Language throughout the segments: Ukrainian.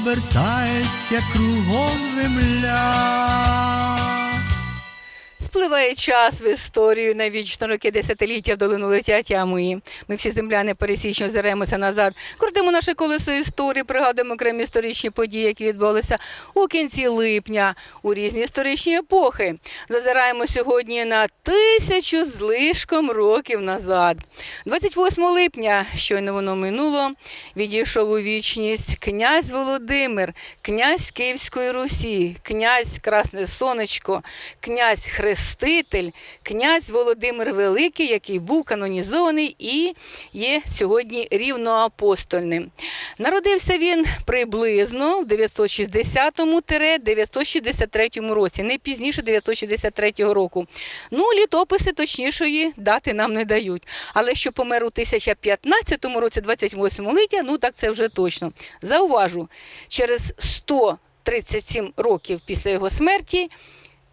обертається кругом земля. Спливає час в історію навічно роки десятиліття в долину летять, а ми. Всі земляни пересічно озираємося назад. Крутимо наше колесо історії, пригадуємо окремі історичні події, які відбулися у кінці липня у різні історичні епохи. Зазираємо сьогодні на тисячу з лишком років назад. 28 липня, щойно воно минуло, відійшов у вічність князь Володимир, князь Київської Русі, князь Красне Сонечко, князь Хреститель, князь Володимир Великий, який був канонізований і є сьогодні рівноапостольним. Народився він приблизно в 960-963 році, не пізніше 963 року. Ну, літописи точнішої дати нам не дають. Але що помер у 1015 році, 28 липня, ну так це вже точно. Зауважу, через 137 років після його смерті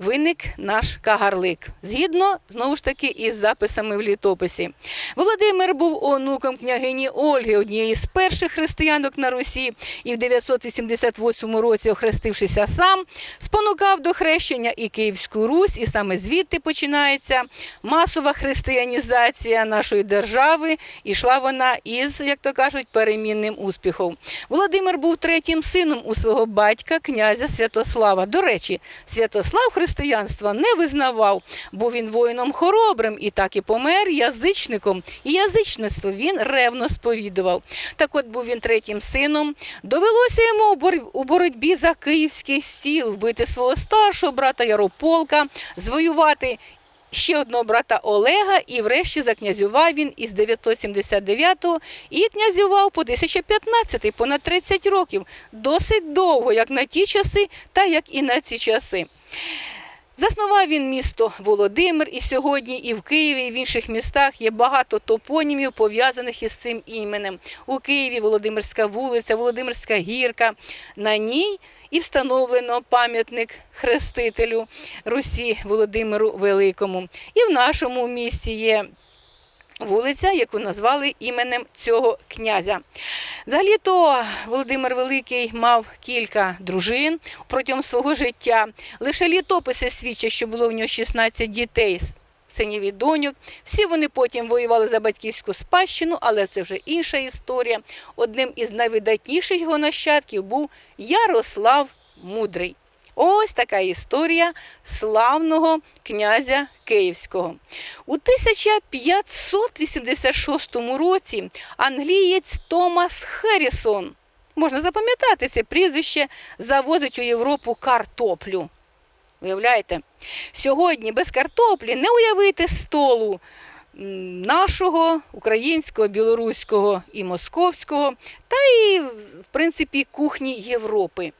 виник наш кагарлик. Згідно знову ж таки із записами в літописі. Володимир був онуком княгині Ольги, однієї з перших християнок на Русі, і в 988 році, охрестившися сам, спонукав до хрещення і Київську Русь, і саме звідти починається масова християнізація нашої держави. І йшла вона із, як то кажуть, перемінним успіхом. Володимир був третім сином у свого батька, князя Святослава. До речі, Святослав християнства не визнавав, бо він воїном хоробрим і так і помер язичником. І язичництво він ревно сповідував. Так от був він третім сином. Довелося йому у бор- у боротьбі за київський стіл вбити свого старшого брата Ярополка, звоювати ще одного брата Олега, і врешті закнязював він із 979-го і князював по 1015-й, понад 30 років. Досить довго, як на ті часи, та як і на ці часи. Заснував він місто Володимир, і сьогодні і в Києві, і в інших містах є багато топонімів, пов'язаних із цим іменем. У Києві Володимирська вулиця, Володимирська гірка. На ній і встановлено пам'ятник хрестителю Русі Володимиру Великому. І в нашому місті є вулиця, яку назвали іменем цього князя. Взагалі-то Володимир Великий мав кілька дружин протягом свого життя. Лише літописи свідчать, що було в нього 16 дітей. Синів і доньок. Всі вони потім воювали за батьківську спадщину, але це вже інша історія. Одним із найвидатніших його нащадків був Ярослав Мудрий. Ось така історія славного князя Київського. У 1586 році англієць Томас Херрісон, можна запам'ятати це прізвище, завозить у Європу картоплю. Уявляєте? Сьогодні без картоплі не уявити столу нашого, українського, білоруського і московського, та і, в принципі, кухні Європи.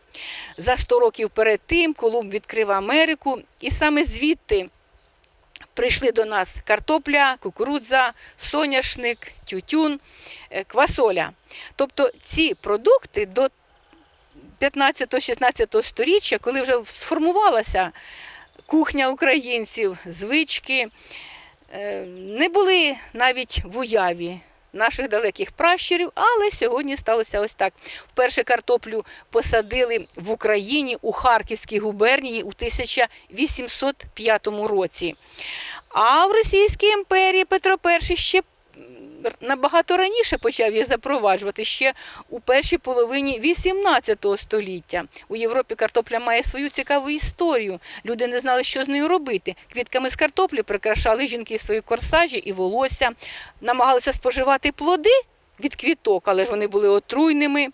За 100 років перед тим Колумб відкрив Америку, і саме звідти прийшли до нас картопля, кукурудза, соняшник, тютюн, е, квасоля. Тобто ці продукти до 15-16 сторіччя, коли вже сформувалася кухня українців, звички, е, не були навіть в уяві наших далеких пращурів, але сьогодні сталося ось так. Вперше картоплю посадили в Україні у Харківській губернії у 1805 році. А в Російській імперії Петро І ще набагато раніше почав її запроваджувати ще у першій половині 18 століття. У Європі картопля має свою цікаву історію. Люди не знали, що з нею робити. Квітками з картоплі прикрашали жінки свої корсажі і волосся, намагалися споживати плоди. Від квіток, але ж вони були отруйними.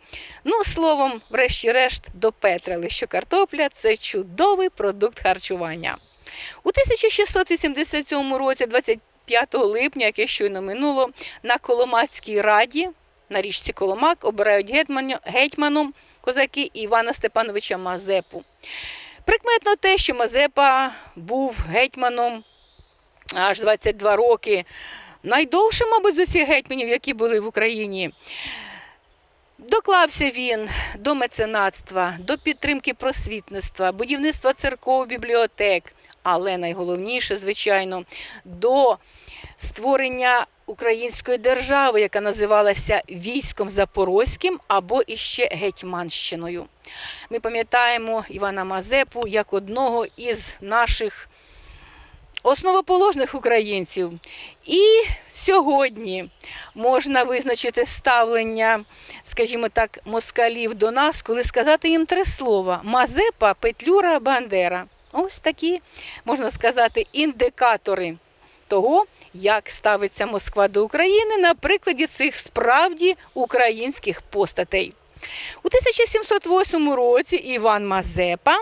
Ну, словом, врешті-решт, допетрили, що картопля це чудовий продукт харчування. У 1687 році, 25 липня, яке щойно минуло, на Коломацькій раді на річці Коломак обирають гетьманом козаки Івана Степановича Мазепу. Прикметно те, що Мазепа був гетьманом аж 22 роки. Найдовше, мабуть, з усіх гетьманів, які були в Україні. Доклався він до меценатства, до підтримки просвітництва, будівництва церков, бібліотек, але найголовніше, звичайно, до створення української держави, яка називалася військом Запорозьким або іще Гетьманщиною. Ми пам'ятаємо Івана Мазепу як одного із наших основоположних українців. І сьогодні можна визначити ставлення, скажімо так, москалів до нас, коли сказати їм три слова: Мазепа, Петлюра, Бандера. Ось такі, можна сказати, індикатори того, як ставиться Москва до України на прикладі цих справді українських постатей. У 1708 році Іван Мазепа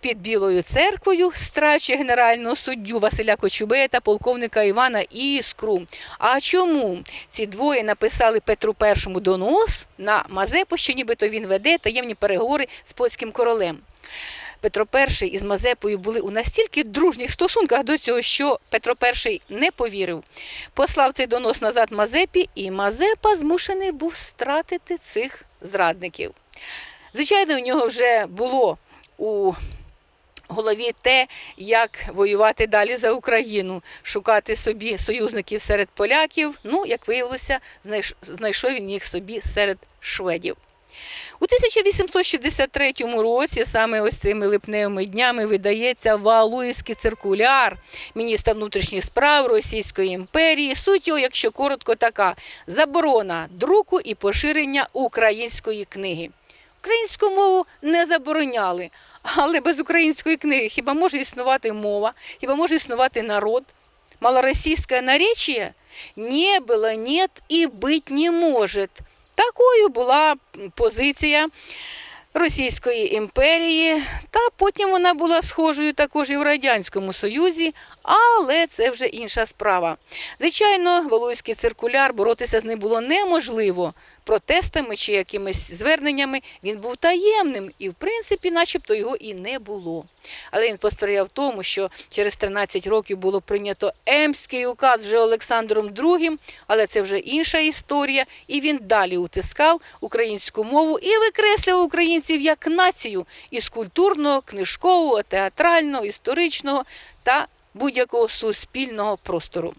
під Білою церквою страчує генерального суддю Василя Кочубея та полковника Івана Іскру. А чому ці двоє написали Петру І донос на Мазепу, що нібито він веде таємні переговори з польським королем? Петро І із Мазепою були у настільки дружніх стосунках до цього, що Петро І не повірив. Послав цей донос назад Мазепі, і Мазепа змушений був стратити цих зрадників. Звичайно, у нього вже було у голові те, як воювати далі за Україну, шукати собі союзників серед поляків. Ну, як виявилося, знайш- знайшов він їх собі серед шведів. У 1863 році, саме ось цими липневими днями, видається Валуївський циркуляр міністра внутрішніх справ Російської імперії. Суть його, якщо коротко, така: заборона друку і поширення української книги. Українську мову не забороняли, але без української книги хіба може існувати мова, хіба може існувати народ? Малороссийское наречие не было, нет и быть не может. Такою була позиція Російської імперії, та потім вона була схожою також і в Радянському Союзі, але це вже інша справа. Звичайно, Валуйський циркуляр боротися з ним було неможливо. Протестами чи якимись зверненнями він був таємним і, в принципі, начебто його і не було. Але він постояв тому, що через 13 років було прийнято Емський указ вже Олександром II, але це вже інша історія, і він далі утискав українську мову і викреслював українців як націю із культурного, книжкового, театрального, історичного та будь-якого суспільного простору.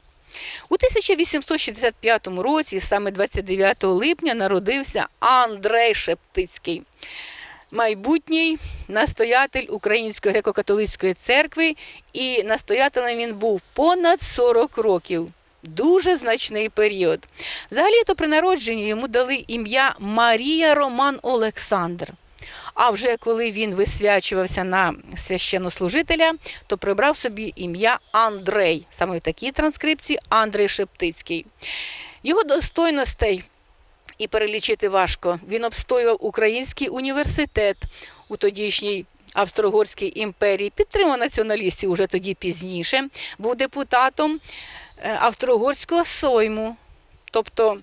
У 1865 році, саме 29 липня, народився Андрей Шептицький, майбутній настоятель Української греко-католицької церкви, і настоятелем він був понад 40 років. Дуже значний період. Взагалі-то при народженні йому дали ім'я Марія Роман Олександр. А вже коли він висвячувався на священнослужителя, то прибрав собі ім'я Андрей. Саме в такій транскрипції Андрей Шептицький. Його достойностей і перелічити важко. Він обстоював Український університет у тодішній Австро-Угорській імперії, підтримав націоналістів уже тоді пізніше, був депутатом е, Австро-Угорського Сойму, тобто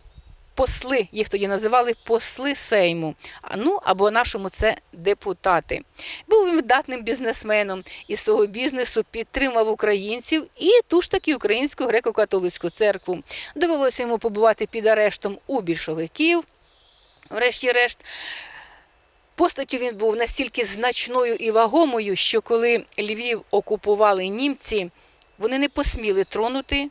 посли, їх тоді називали посли Сейму. Ну або нашому це депутати. Був він видатним бізнесменом і свого бізнесу підтримав українців і ту ж таки українську греко-католицьку церкву. Довелося йому побувати під арештом у більшовиків. Врешті-решт, постаттю він був настільки значною і вагомою, що коли Львів окупували німці, вони не посміли тронути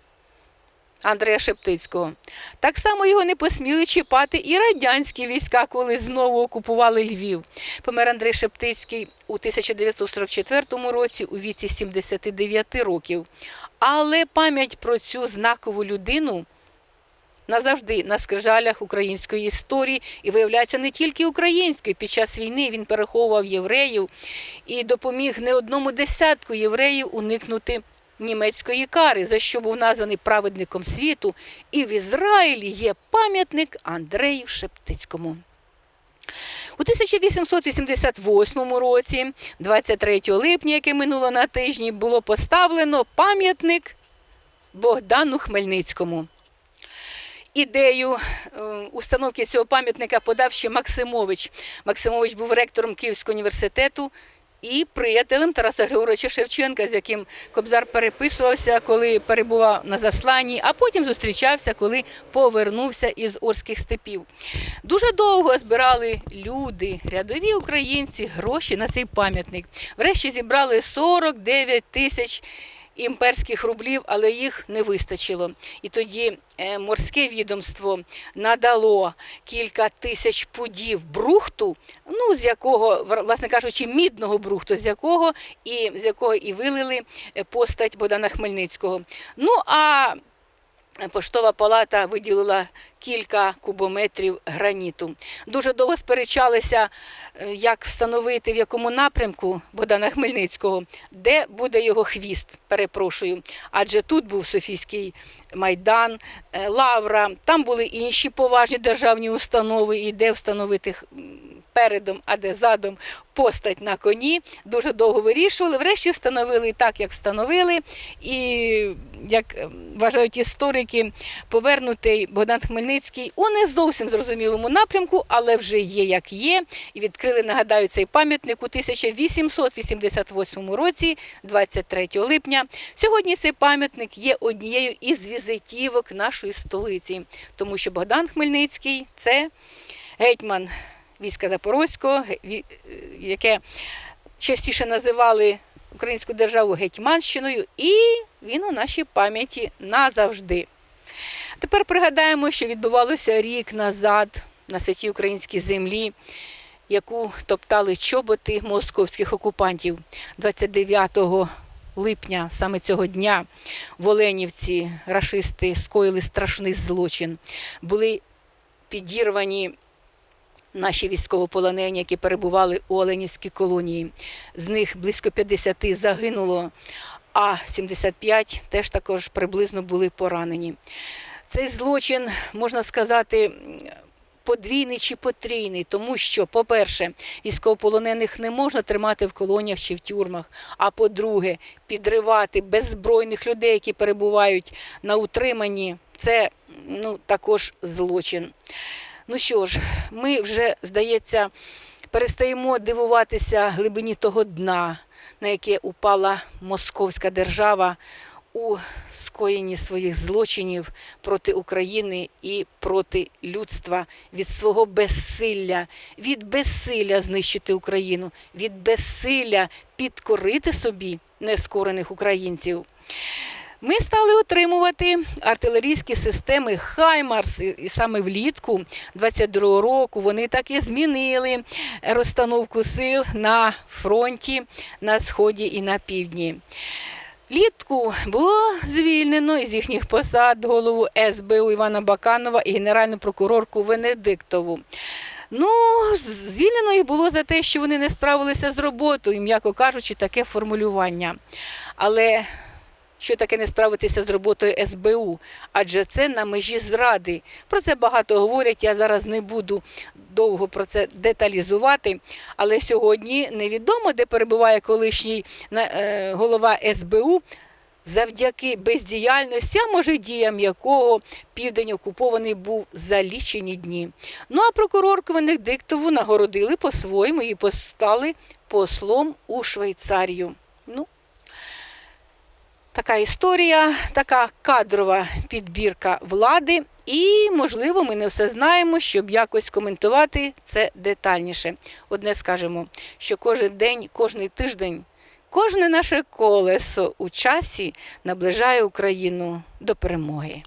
Андрея Шептицького. Так само його не посміли чіпати і радянські війська, коли знову окупували Львів. Помер Андрей Шептицький у 1944 році у віці 79 років. Але пам'ять про цю знакову людину назавжди на скрижалях української історії і виявляється не тільки української. Під час війни він переховував євреїв і допоміг не одному десятку євреїв уникнути німецької кари, за що був названий праведником світу. І в Ізраїлі є пам'ятник Андрею Шептицькому. У 1888 році, 23 липня, яке минуло на тижні, було поставлено пам'ятник Богдану Хмельницькому. Ідею е, установки цього пам'ятника подав ще Максимович. Максимович був ректором Київського університету і приятелем Тараса Григоровича Шевченка, з яким Кобзар переписувався, коли перебував на засланні, а потім зустрічався, коли повернувся із Орських степів. Дуже довго збирали люди, рядові українці, гроші на цей пам'ятник. Врешті зібрали 49 тисяч імперських рублів, але їх не вистачило. І тоді е, морське відомство надало кілька тисяч пудів брухту, ну з якого, власне кажучи, мідного брухту, з якого і з якого і вилили е, постать Богдана Хмельницького. Ну а Поштова палата виділила кілька кубометрів граніту. Дуже довго сперечалися, е, як встановити в якому напрямку Богдана Хмельницького, де буде його хвіст. Перепрошую. Адже тут був Софійський майдан, е, Лавра, там були інші поважні державні установи, і де встановити передом, а де задом постать на коні. Дуже довго вирішували. Врешті встановили так, як встановили. І як е, вважають історики, повернутий Богдан Хмельницький у не зовсім зрозумілому напрямку, але вже є як є. І відкрили, нагадаю, цей пам'ятник у 1888 році, 23 липня. Сьогодні цей пам'ятник є однією із візитівок нашої столиці, тому що Богдан Хмельницький це гетьман війська Запорозького, е, яке частіше називали українську державу Гетьманщиною, і він у нашій пам'яті назавжди. Тепер пригадаємо, що відбувалося рік назад на святій українській землі, яку топтали чоботи московських окупантів 29 липня, саме цього дня, в Оленівці рашисти скоїли страшний злочин. Були підірвані наші військовополонені, які перебували у Оленівській колонії. З них близько 50 загинуло, а 75 теж також приблизно були поранені. Цей злочин, можна сказати, подвійний чи потрійний, тому що, по-перше, військовополонених не можна тримати в колоніях чи в тюрмах. А по-друге, підривати беззбройних людей, які перебувають на утриманні, це ну, також злочин. Ну що ж, ми вже, здається, перестаємо дивуватися глибині того дна, на яке упала московська держава у скоєнні своїх злочинів проти України і проти людства від свого безсилля, від безсилля знищити Україну, від безсилля підкорити собі нескорених українців. Ми стали отримувати артилерійські системи Хаймарс, і саме влітку 22-го року вони так і змінили розстановку сил на фронті на сході і на півдні. Літку було звільнено із їхніх посад голову СБУ Івана Баканова і генеральну прокурорку Венедиктову. Ну, звільнено їх було за те, що вони не справилися з роботою, м'яко кажучи, таке формулювання. Але що таке не справитися з роботою СБУ? Адже це на межі зради. Про це багато говорять. Я зараз не буду довго про це деталізувати. Але сьогодні невідомо, де перебуває колишній е, голова СБУ. Завдяки бездіяльності, а може діям якого південь окупований був за лічені дні. Ну а прокурорку Венедиктову нагородили по-своєму і постали послом у Швейцарію. Ну, така історія, така кадрова підбірка влади. І, можливо, ми не все знаємо, щоб якось коментувати це детальніше. Одне скажемо, що кожен день, кожний тиждень, кожне наше колесо у часі наближає Україну до перемоги.